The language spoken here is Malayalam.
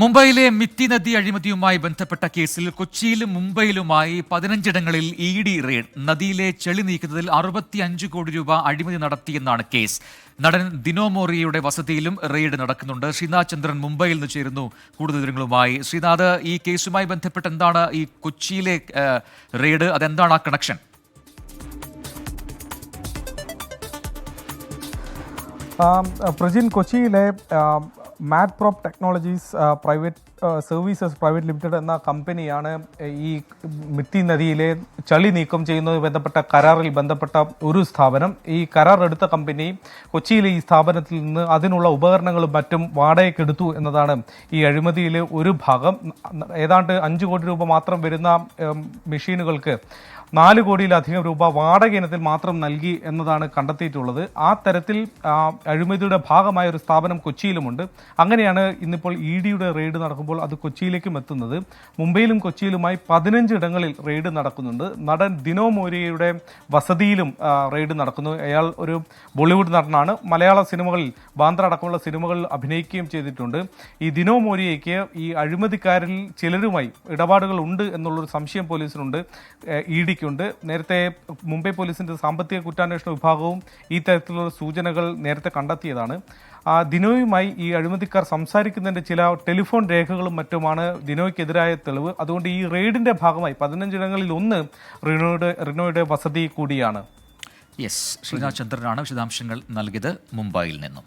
മുംബൈയിലെ മിത്തി നദി അഴിമതിയുമായി ബന്ധപ്പെട്ട കേസിൽ കൊച്ചിയിലും മുംബൈയിലുമായി പതിനഞ്ചിടങ്ങളിൽ ഇ ഡി റെയ്ഡ് നദിയിലെ ചെളി നീക്കുന്നതിൽ അറുപത്തിയഞ്ച് കോടി രൂപ അഴിമതി നടത്തിയെന്നാണ് കേസ്. നടൻ ദിനോമോറിയയുടെ വസതിയിലും റെയ്ഡ് നടക്കുന്നുണ്ട്. ശ്രീനാഥ് ചന്ദ്രൻ മുംബൈയിൽ നിന്ന് ചേരുന്നു. കൂടുതൽ വിവരങ്ങളുമായി ശ്രീനാഥ് ഈ കേസുമായി ബന്ധപ്പെട്ട് എന്താണ് ഈ കൊച്ചിയിലെ റെയ്ഡ്? അതെന്താണ് ആ കണക്ഷൻ പ്രജിൻ കൊച്ചിയിലെ Mat Prop technologies private services private limited എന്ന കമ്പനിയാണ് ഈ മിത്തി നദിയിലെ ചളി നീക്കം ചെയ്യുന്നതുമായി ബന്ധപ്പെട്ട കരാറിൽ ബന്ധപ്പെട്ട ഒരു സ്ഥാപനം. ഈ കരാർ എടുത്ത കമ്പനി കൊച്ചിയിലെ ഈ സ്ഥാപനത്തിൽ നിന്ന് അതിനുള്ള ഉപകരണങ്ങളും മറ്റും വാടകയ്ക്കെടുത്തു എന്നതാണ് ഈ അഴിമതിയിലെ ഒരു ഭാഗം. ഏതാണ്ട് അഞ്ച് കോടി രൂപ മാത്രം വരുന്ന മെഷീനുകൾക്ക് നാല് കോടിയിലധികം രൂപ വാടക ഇനത്തിൽ മാത്രം നൽകി എന്നതാണ് കണ്ടെത്തിയിട്ടുള്ളത്. ആ തരത്തിൽ അഴിമതിയുടെ ഭാഗമായ ഒരു സ്ഥാപനം കൊച്ചിയിലുമുണ്ട്. അങ്ങനെയാണ് ഇന്നിപ്പോൾ ഇ ഡിയുടെ റെയ്ഡ് നടക്കുമ്പോൾ അത് കൊച്ചിയിലേക്കും എത്തുന്നത്. മുംബൈയിലും കൊച്ചിയിലുമായി പതിനഞ്ച് ഇടങ്ങളിൽ റെയ്ഡ് നടക്കുന്നുണ്ട്. നടൻ ദിനോ മോരിയയുടെ വസതിയിലും റെയ്ഡ് നടക്കുന്നു. അയാൾ ഒരു ബോളിവുഡ് നടനാണ്. മലയാള സിനിമകളിൽ ബാന്ദ്ര അടക്കമുള്ള സിനിമകളിൽ അഭിനയിക്കുകയും ചെയ്തിട്ടുണ്ട്. ഈ ദിനോ മോരിയയ്ക്ക് ഈ അഴിമതിക്കാരിൽ ചിലരുമായി ഇടപാടുകൾ ഉണ്ട് എന്നുള്ളൊരു സംശയം പോലീസിനുണ്ട്. ഇ ഡിക്കുണ്ട് നേരത്തെ മുംബൈ പോലീസിന്റെ സാമ്പത്തിക കുറ്റാന്വേഷണ വിഭാഗവും ഈ തരത്തിലുള്ള സൂചനകൾ നേരത്തെ കണ്ടെത്തിയതാണ്. ദിനോയുമായി ഈ അഴിമതിക്കാർ സംസാരിക്കുന്നതിന്റെ ചില ടെലിഫോൺ രേഖകളും മറ്റുമാണ് ദിനോയ്ക്കെതിരായ തെളിവ്. അതുകൊണ്ട് ഈ റെയ്ഡിന്റെ ഭാഗമായി പതിനഞ്ചിടങ്ങളിൽ ഒന്ന് റിനോയുടെ റിനോയുടെ വസതി കൂടിയാണ്. യെസ് ശ്രീനാഥ് ചന്ദ്രനാണ് വിശദാംശങ്ങൾ നൽകിയത് മുംബൈയിൽ നിന്നും.